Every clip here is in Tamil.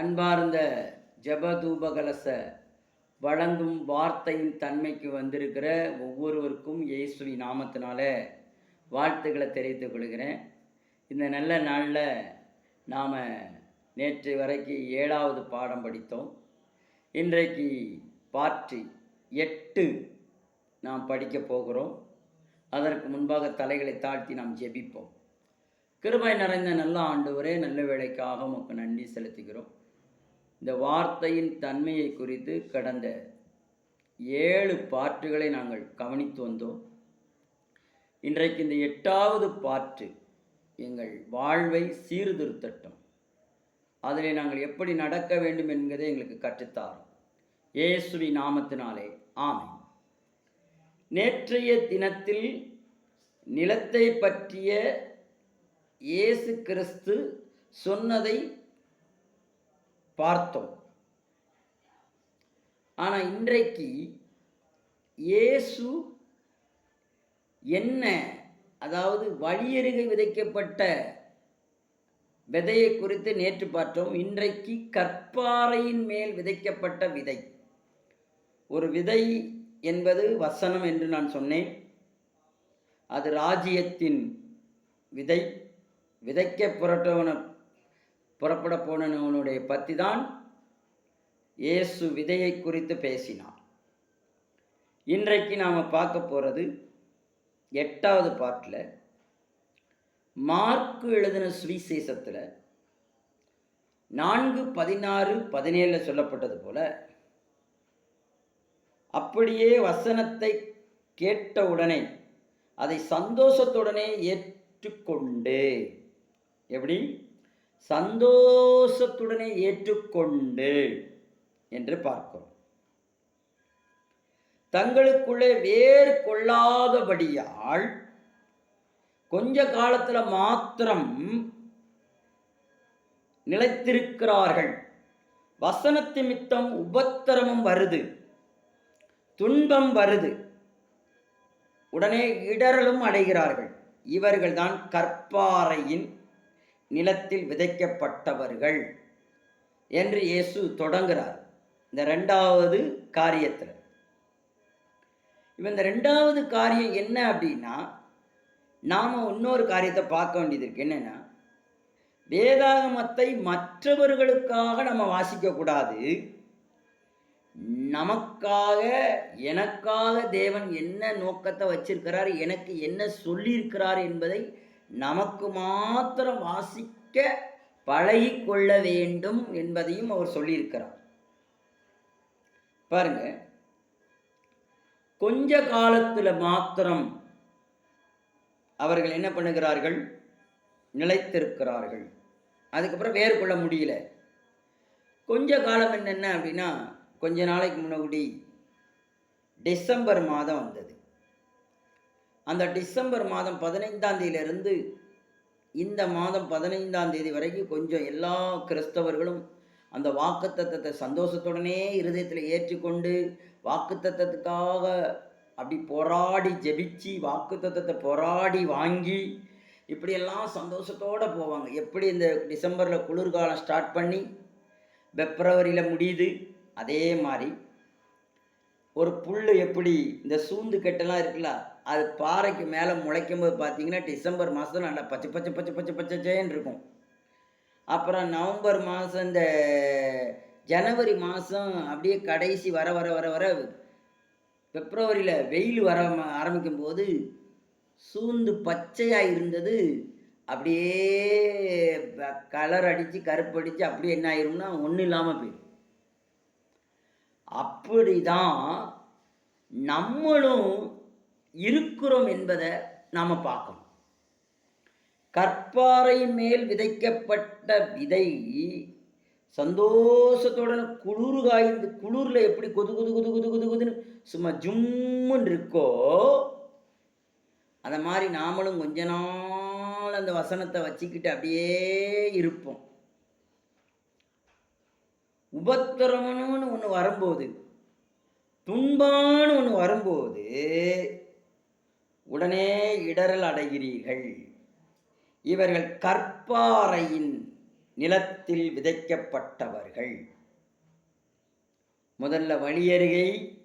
அன்பார்ந்த ஜபதூபகலச வழங்கும் வார்த்தையின் தன்மைக்கு வந்திருக்கிற ஒவ்வொருவருக்கும் இயேசுவி நாமத்தினால வாழ்த்துக்களை தெரிவித்துக் கொள்கிறேன். இந்த நல்ல நாளில் நாம் நேற்று வரைக்கும் ஏழாவது பாடம் படித்தோம். இன்றைக்கு பாட்டு எட்டு நாம் படிக்கப் போகிறோம். அதற்கு முன்பாக தலைகளை தாழ்த்தி நாம் ஜெபிப்போம். கிருபை நிறைந்த நல்ல ஆண்டவரே நல்ல வேலைக்காக உமக்கு நன்றி செலுத்துகிறோம். இந்த வார்த்தையின் தன்மையை குறித்து கடந்த ஏழு பாட்டுகளை நாங்கள் கவனித்து வந்தோம். இன்றைக்கு இந்த எட்டாவது பாட்டு எங்கள் வாழ்வை சீர்திருத்தட்டும். அதிலே நாங்கள் எப்படி நடக்க வேண்டும் என்பதை எங்களுக்கு கற்றுத்தார் இயேசுவி நாமத்தினாலே ஆமை நேற்றைய தினத்தில் நிலத்தை பற்றிய இயேசு கிறிஸ்து சொன்னதை பார்த்தோம். ஆனால் இன்றைக்கு இயேசு என்ன அதாவது வழியருகை விதைக்கப்பட்ட விதையை குறித்து நேற்று பார்த்தோம். இன்றைக்கு கற்பாறையின் மேல் விதைக்கப்பட்ட விதை. ஒரு விதை என்பது வசனம் என்று நான் சொன்னேன். அது ராஜ்யத்தின் விதை. விதைக்க புரட்டவன புறப்பட போனவனுடைய பற்றி தான் இயேசு விதையை குறித்து பேசினார் இன்றைக்கு நாம் பார்க்க போகிறது எட்டாவது பாட்டில் மார்க்கு எழுதின சுவிசேஷத்தில் நான்கு பதினாறு பதினேழில் சொல்லப்பட்டது போல அப்படியே வசனத்தை கேட்ட உடனே அதை சந்தோஷத்துடனே ஏற்றுக்கொண்டு எப்படி? சந்தோஷத்துடனே ஏற்றுக்கொண்டு என்று பார்க்கிறோம். தங்களுக்குள்ளே வேர் கொள்ளாதபடியால் கொஞ்ச காலத்தில் மாத்திரம் நிலைத்திருக்கிறார்கள். வசனத்து மித்தம் உபத்திரமும் வருது. துன்பம் வருது. உடனே இடரலும் அடைகிறார்கள். இவர்கள்தான் கற்பாறையின் நிலத்தில் விதைக்கப்பட்டவர்கள் என்று இயேசு தொடங்குகிறார் இந்த ரெண்டாவது காரியத்தில். இப்போ இந்த ரெண்டாவது காரியம் என்ன அப்படின்னா நாம் இன்னொரு காரியத்தை பார்க்க வேண்டியது இருக்கு. என்னென்னா வேதாகமத்தை மற்றவர்களுக்காக நம்ம வாசிக்கக்கூடாது. நமக்காக எனக்காக தேவன் என்ன நோக்கத்தை வச்சிருக்கிறார் எனக்கு என்ன சொல்லியிருக்கிறார் என்பதை நமக்கு மாத்திரம் வாசிக்க பழகி கொள்ள வேண்டும் என்பதையும் அவர் சொல்லியிருக்கிறார். பாருங்க கொஞ்ச காலத்தில் மாத்திரம் அவர்கள் என்ன பண்ணுகிறார்கள்? நிலைத்திருக்கிறார்கள். அதுக்கப்புறம் வேறு கொள்ள முடியல. கொஞ்ச காலம் என்னென்ன அப்படின்னா கொஞ்ச நாளைக்கு முன்னாடி டிசம்பர் மாதம் வந்தது. அந்த டிசம்பர் மாதம் பதினைந்தாம் தேதியிலிருந்து இந்த மாதம் பதினைந்தாம் தேதி வரைக்கும் கொஞ்சம் எல்லா கிறிஸ்தவர்களும் அந்த வாக்குத்தத்தத்தை சந்தோஷத்துடனே இருதயத்தில் ஏற்றுக்கொண்டு வாக்குத்தத்தத்துக்காக அப்படி போராடி ஜெபிச்சு வாக்குத்தத்தத்தை போராடி வாங்கி இப்படியெல்லாம் சந்தோஷத்தோடு போவாங்க. எப்படி இந்த டிசம்பரில் குளிர்காலம் ஸ்டார்ட் பண்ணி பிப்ரவரியில் முடியுது? அதே மாதிரி ஒரு புல் எப்படி இந்த சூந்து கெட்டெல்லாம் இருக்குல்ல அது பாறைக்கு மேலே முளைக்கும் போது பார்த்தீங்கன்னா டிசம்பர் மாதம் நல்லா பச்சை பச்சை பச்சை பச்சை பச்சைச்சேன்னு இருக்கும். அப்புறம் நவம்பர் மாதம் இந்த ஜனவரி மாதம் அப்படியே கடைசி வர வர வர வர பிப்ரவரியில் வெயில் வர ஆரம்பிக்கும் போது சூழ்ந்து பச்சையாக இருந்தது. அப்படியே கலர் அடித்து கருப்படித்து அப்படியே என்ன ஆயிரும்னா ஒன்றும் இல்லாமல் போயிடும். அப்படிதான் நம்மளும் இருக்கிறோம் என்பதை நாம் பார்க்கணும். கற்பாறை மேல் விதைக்கப்பட்ட விதை சந்தோஷத்துடன் குளிர் காய்ந்து குளிரில் எப்படி கொது கொது கொது கொது கொது கொதுன்னு சும்மா ஜும்முன்னு இருக்கோ அந்த மாதிரி நாமளும் கொஞ்ச நாள் அந்த வசனத்தை வச்சுக்கிட்டு அப்படியே இருப்போம். உபத்திரமனு ஒன்று வரும்போது துன்பான்னு ஒன்று வரும்போது உடனே இடரல் அடைகிறீர்கள். இவர்கள் கற்பாறையின் நிலத்தில் விதைக்கப்பட்டவர்கள். முதல்ல வழியருகை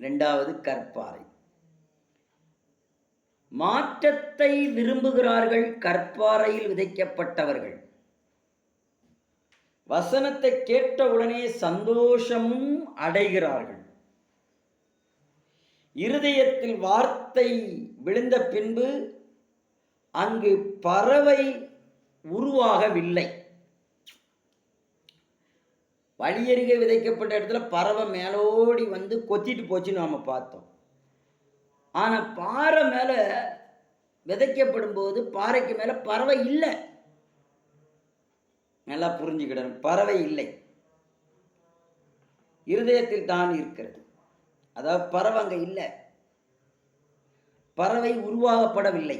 ரெண்டாவது கற்பாறை. மாற்றத்தை விரும்புகிறார்கள் கற்பாறையில் விதைக்கப்பட்டவர்கள். வசனத்தை கேட்டவுடனே சந்தோஷமும் அடைகிறார்கள். இருதயத்தில் வார்த்தை விழுந்த பின்பு அங்கு பறவை உருவாகவில்லை. வழியருகே விதைக்கப்பட்ட இடத்துல பறவை மேலோடி வந்து கொத்திட்டு போச்சுன்னு நாம் பார்த்தோம். ஆனால் பாறை மேலே விதைக்கப்படும் போது பாறைக்கு மேலே பறவை இல்லை. நல்லா புரிஞ்சுக்கிடணும். பறவை இல்லை. இருதயத்தில் தான் இருக்கிறது. அதாவது பறவை அங்கே இல்லை. பறவை உருவாகப்படவில்லை.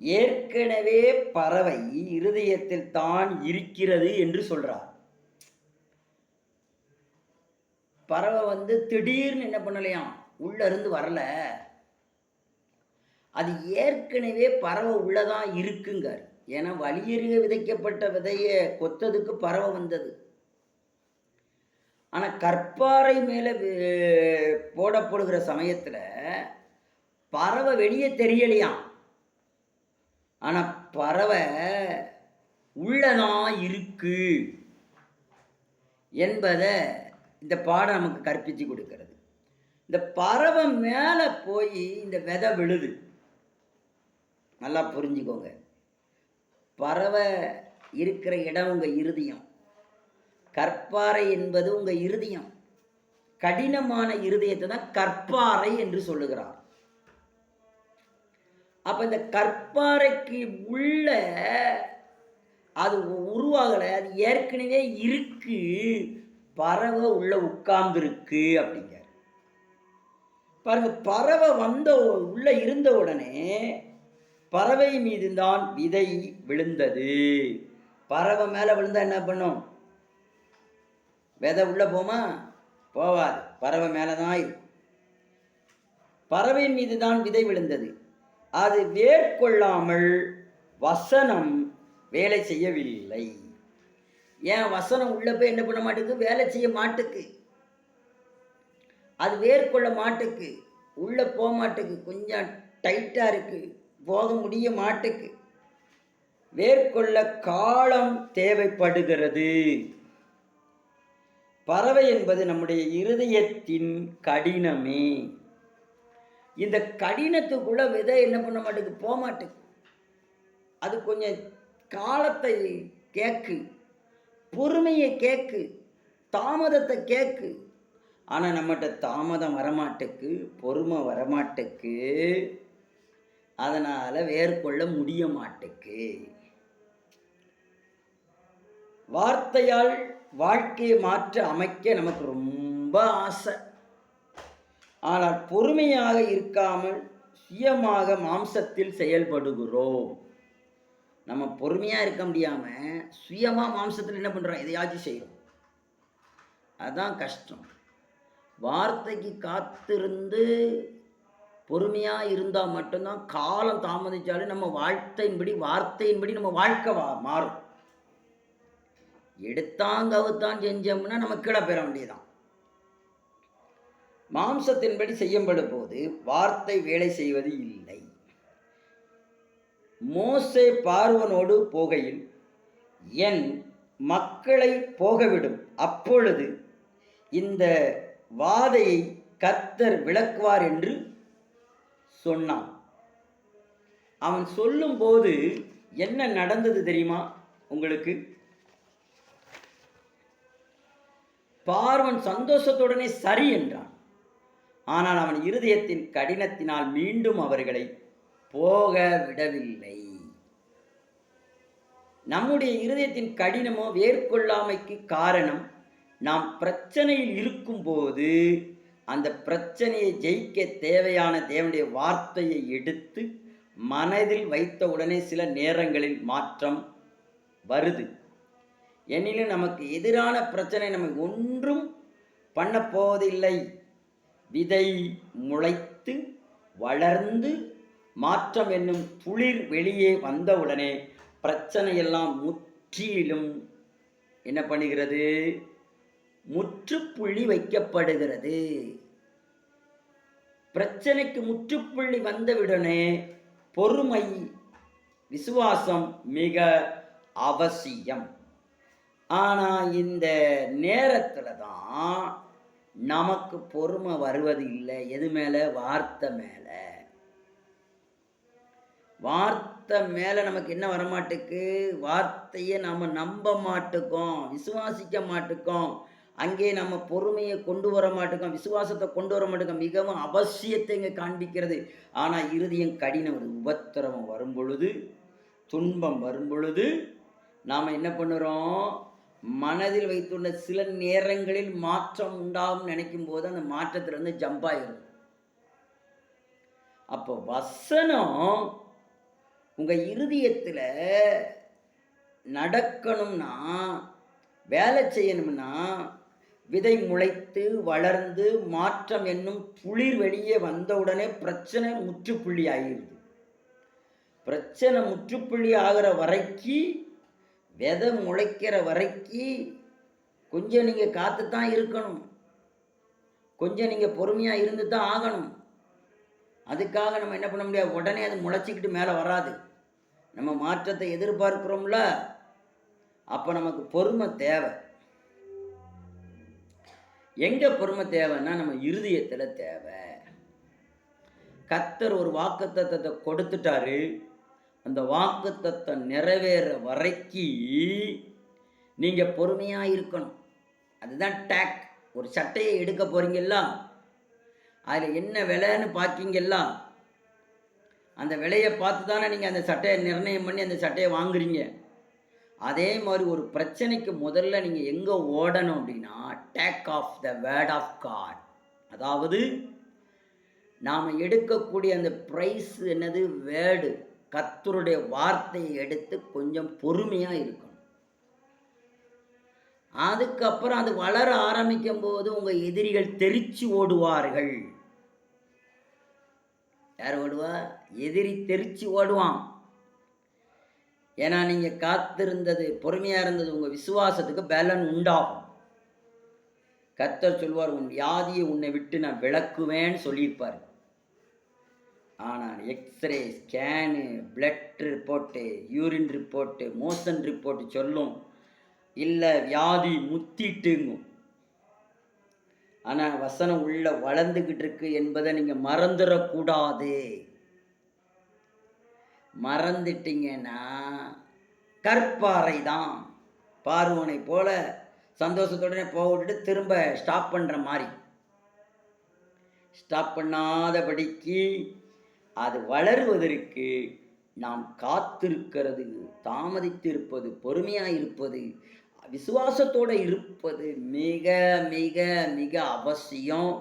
ஏற்கனவே பறவை இருதயத்தில் தான் இருக்கிறது என்று சொல்றார். பறவை வந்து திடீர்னு என்ன பண்ணலையாம்? உள்ள இருந்து வரல. அது ஏற்கனவே பறவை உள்ளதான் இருக்குங்க ஏன்னா வலியறிய விதைக்கப்பட்ட விதையை கொத்ததுக்கு பறவை வந்தது. ஆனால் கற்பாறை மேலே போடப்படுகிற சமயத்தில் பறவை வெளியே தெரியலையாம். ஆனால் பறவை உள்ளதான் இருக்கு என்பதை இந்த பாடம் நமக்கு கற்பித்து கொடுக்கிறது. இந்த பறவை மேலே போய் இந்த விதை விழுது. நல்லா புரிஞ்சுக்கோங்க. பறவை இருக்கிற இடம் உங்கள் இருதயம் கற்பாறை என்பது உங்கள் இருதயம். கடினமான இருதயத்தை தான் கற்பாறை என்று சொல்லுகிறார். அப்போ இந்த கற்பாறைக்கு உள்ள அது உருவாகலை அது ஏற்கனவே இருக்கு பறவை உள்ள உட்கார்ந்துருக்கு அப்படிங்க பாருங்க பறவை வந்த உள்ள இருந்த உடனே பறவை மீது தான் விதை விழுந்தது. பறவை மேலே விழுந்தா என்ன பண்ணும்? விதை உள்ளே போமா? போவாது. பறவை மேலே தான் இருக்கும் பறவையின் மீது தான் விதை விழுந்தது. அது வேட்கொள்ளாமல் வசனம் வேலை செய்யவில்லை. ஏன் வசனம் உள்ளே போய் என்ன பண்ண மாட்டேங்குது வேலை செய்ய மாட்டுக்கு. அது வேர்கொள்ள மாட்டுக்கு. உள்ளே போக மாட்டுக்கு. கொஞ்சம் டைட்டாக இருக்குது போக முடிய மாட்டுக்கு. வேர்கொள்ள காலம் தேவைப்படுகிறது. பறவை என்பது நம்முடைய இருதயத்தின் கடினமே. இந்த கடினத்துக்குள்ள விதை என்ன பண்ண மாட்டேங்குது போக மாட்டேங்குது அது கொஞ்சம் காலத்தை கேக்கு பொறுமையை கேக்கு தாமதத்தை கேக்கு. ஆனால் நம்மகிட்ட தாமதம் வரமாட்டேக்கு பொறுமை வரமாட்டேக்கு. அதனால் வேர்கொள்ள முடிய மாட்டுக்கு வார்த்தையால் வாழ்க்கையை மாற்ற அமைக்க நமக்கு ரொம்ப ஆசை. ஆனால் பொறுமையாக இருக்காமல் சுயமாக மாம்சத்தில் செயல்படுகிறோம். நம்ம பொறுமையாக இருக்க முடியாமல் சுயமாக மாம்சத்தில் என்ன பண்ணுறோம் எதையாச்சும் செய்கிறோம் அதுதான் கஷ்டம். வார்த்தைக்கு காத்திருந்து பொறுமையாக இருந்தால் மட்டும்தான் காலம் தாமதித்தாலும் நம்ம வாழ்த்தையின்படி வார்த்தையின்படி நம்ம வாழ்க்கை வா மாறும் எடுத்தாங்கவுத்தான் செஞ்சோம்னா நம்ம கீழே பெற வேண்டியதான் மாம்சத்தின்படி செய்யப்படும் போது வார்த்தை வேலை செய்வது இல்லை. மோசை பார்வனோடு போகையில் என் மக்களை போகவிடும். அப்பொழுது இந்த வாதையை கத்தர் விளக்குவார் என்று சொன்னான். அவன் சொல்லும்போது என்ன நடந்தது தெரியுமா உங்களுக்கு? பார்வன் சந்தோஷத்துடனே சரி என்றான். ஆனால் அவன் இருதயத்தின் கடினத்தினால் மீண்டும் அவர்களை போக விடவில்லை. நம்முடைய இருதயத்தின் கடினமோ வேர்கொள்ளாமைக்கு காரணம் நாம் பிரச்சனையில் இருக்கும்போது அந்த பிரச்சனையை ஜெயிக்க தேவையான தேவனுடைய வார்த்தையை எடுத்து மனதில் வைத்தவுடனே சில நேரங்களில் மாற்றம் வருது. எனினும் நமக்கு எதிரான பிரச்சனை நமக்கு ஒன்றும் பண்ணப்போவதில்லை விதை முளைத்து வளர்ந்து மாற்றம் என்னும் துளிர் வெளியே வந்தவுடனே பிரச்சனையெல்லாம் முற்றிலும் என்ன பண்ணுகிறது? முற்றுப்புள்ளி வைக்கப்படுகிறது. பிரச்சனைக்கு முற்றுப்புள்ளி வந்தவுடனே பொறுமை விசுவாசம் மிக அவசியம். ஆனால் இந்த நேரத்தில் தான் நமக்கு பொறுமை வருவது இல்லை. எது மேலே? வார்த்தை மேலே. வார்த்தை மேலே நமக்கு என்ன வரமாட்டுக்கு? வார்த்தையை நாம் நம்ப மாட்டுக்கோம் விசுவாசிக்க மாட்டுக்கோம். அங்கே நம்ம பொறுமையை கொண்டு வர மாட்டோம் விசுவாசத்தை கொண்டு வர மாட்டோம் மிகவும் அவசியத்தை இங்கே காண்பிக்கிறது. ஆனால் இறுதியும் கடினம். ஒரு உபத்திரவம் வரும் பொழுது துன்பம் வரும் பொழுது நாம் என்ன பண்ணுறோம்? மனதில் வைத்துள்ள சில நேரங்களில் மாற்றம் உண்டாகும் நினைக்கும் போது அந்த மாற்றத்திலிருந்து ஜம்ப் ஆயிரும். அப்போ வசனம் உங்கள் இருதயத்தில் நடக்கணும்னா வேலை செய்யணும்னா விதை முளைத்து வளர்ந்து மாற்றம் என்னும் துளிர் வெளியே வந்தவுடனே பிரச்சனை முற்றுப்புள்ளி ஆகிருது பிரச்சனை முற்றுப்புள்ளி ஆகிற வரைக்கும் விதை முளைக்கிற வரைக்கு கொஞ்சம் நீங்கள் காத்து தான் இருக்கணும். கொஞ்சம் நீங்கள் பொறுமையாக இருந்து தான் ஆகணும். அதுக்காக நம்ம என்ன பண்ண முடியாது? உடனே அது முளைச்சிக்கிட்டு மேலே வராது. நம்ம மாற்றத்தை எதிர்பார்க்குறோம்ல? அப்போ நமக்கு பொறுமை தேவை. எங்கே பொறுமை தேவைன்னா நம்ம இருதயத்தில் தேவை. கத்தர் ஒரு வாக்குத்தத்தத்தை கொடுத்துட்டாரு. அந்த வாக்குத்தத்தை நிறைவேற வரைக்கு நீங்கள் பொறுமையாக இருக்கணும். அதுதான் டேக் ஒரு சட்டையை எடுக்க போகிறீங்களா அதில் என்ன விலைன்னு பார்க்கிங்களா அந்த விலையை பார்த்து தானே நீங்கள் அந்த சட்டையை நிர்ணயம் பண்ணி அந்த சட்டையை வாங்குறீங்க. அதே மாதிரி ஒரு பிரச்சனைக்கு முதல்ல நீங்கள் எங்கே ஓடணும் அப்படின்னா take off the word of God அதாவது நாம் எடுக்கக்கூடிய அந்த ப்ரைஸ் என்னது? வேர்டு கத்தருடைய வார்த்தையை எடுத்து கொஞ்சம் பொறுமையாக இருக்கணும். அதுக்கப்புறம் அது வளர ஆரம்பிக்கும் போது உங்கள் எதிரிகள் தெரிச்சு ஓடுவார்கள். யார் ஓடுவா? எதிரி தெரிச்சு ஓடுவான். ஏன்னா நீங்கள் காத்திருந்தது பொறுமையாக இருந்தது உங்கள் விசுவாசத்துக்கு பலன் உண்டாகும். கத்தர் சொல்வார் உன் வியாதியை உன்னை விட்டு நான் விளக்குவேன்னு சொல்லியிருப்பார். ஆனால் x ray scan blood report urine report motion report சொல்லும். இல்லை வியாதி முத்திட்டுங்கும். ஆனால் வசனம் உள்ள வளர்ந்துக்கிட்டு இருக்கு என்பதை நீங்கள் மறந்துடக்கூடாது. மறந்துட்டீங்கன்னா கற்பாறை தான் பார்வனை போல சந்தோஷத்துடனே போக விட்டுட்டு திரும்ப ஸ்டாப் பண்ணுற மாதிரி. ஸ்டாப் பண்ணாதபடிக்கு அது வளருவதற்கு நாம் காத்திருக்கிறது தாமதித்திருப்பது பொறுமையாக இருப்பது விசுவாசத்தோடு இருப்பது மிக மிக மிக அவசியம்.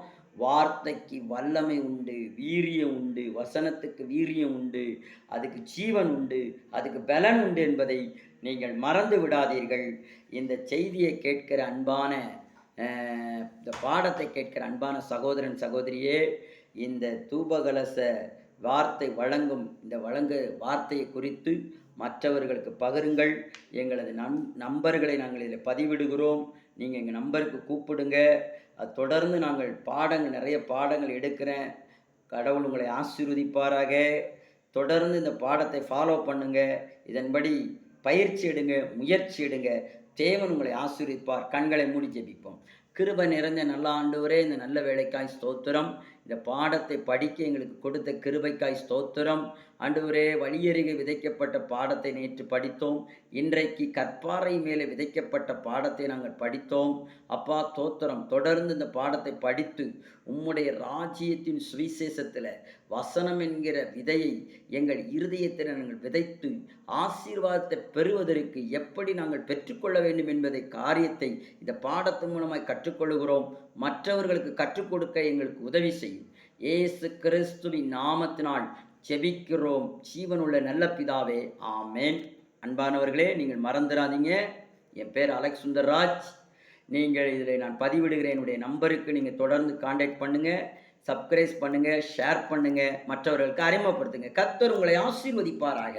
வார்த்தைக்கு வல்லமை உண்டு வீரியம் உண்டு வசனத்துக்கு வீரியம் உண்டு அதுக்கு ஜீவன் உண்டு அதுக்கு பலன் உண்டு என்பதை நீங்கள் மறந்து விடாதீர்கள். இந்த செய்தியை கேட்கிற அன்பான இந்த பாடத்தை கேட்கிற அன்பான சகோதரன் சகோதரியே இந்த தூபகலச வார்த்தை வழங்கும் இந்த வழங்க வார்த்தையை குறித்து மற்றவர்களுக்கு பகிருங்கள். எங்களது நம் நம்பர்களை நாங்கள் இதில் பதிவிடுகிறோம். நீங்கள் எங்கள் நம்பருக்கு கூப்பிடுங்க. அது தொடர்ந்து நாங்கள் பாடங்கள் நிறைய பாடங்கள் எடுக்கிறேன். கடவுள் உங்களை ஆசீர்வதிப்பாராக. தொடர்ந்து இந்த பாடத்தை ஃபாலோ பண்ணுங்கள் இதன்படி பயிற்சி எடுங்க முயற்சி எடுங்க. தேவன் உங்களை ஆசீர்விப்பார் கண்களை மூடி ஜெபிப்போம். கிருப நிறைந்த நல்ல ஆண்டவரே இந்த நல்ல வேலைக்காய் ஸ்தோத்திரம். இந்த பாடத்தை படிக்க எங்களுக்கு கொடுத்த கிருபைக்காய் ஸ்தோத்திரம். ஆண்டவரே வழியருகே விதைக்கப்பட்ட பாடத்தை நேற்று படித்தோம். இன்றைக்கு கற்பாறை மேலே விதைக்கப்பட்ட பாடத்தை நாங்கள் படித்தோம். அப்பா தோத்திரம் தொடர்ந்து இந்த பாடத்தை படித்து உம்முடைய ராஜ்யத்தின் சுவிசேஷத்தில் வசனம் என்கிற விதையை எங்கள் இருதயத்தில் நாங்கள் விதைத்து ஆசீர்வாதத்தை பெறுவதற்கு எப்படி நாங்கள் பெற்றுக்கொள்ள வேண்டும் என்பதை காரியத்தை இந்த பாடத்தின் மூலமாய் கற்றுக்கொள்கிறோம். மற்றவர்களுக்கு கற்றுக் கொடுக்க எங்களுக்கு உதவி செய்யும் ஏசு கிறிஸ்துவின் நாமத்தினால் செபிக்கிறோம் ஜீவனுள்ள நல்ல பிதாவே ஆமேன். அன்பானவர்களே நீங்கள் மறந்துடாதீங்க. என் பேர் அலெக்ஸ் சுந்தர்ராஜ். நீங்கள் இதில் நான் பதிவிடுகிறேன். என்னுடைய நம்பருக்கு நீங்கள் தொடர்ந்து காண்டாக்ட் பண்ணுங்கள் சப்ஸ்கிரைப் பண்ணுங்கள் ஷேர் பண்ணுங்கள் மற்றவர்களுக்கு அறிமுகப்படுத்துங்க. கத்தர் உங்களை ஆசீர்வதிப்பாராக.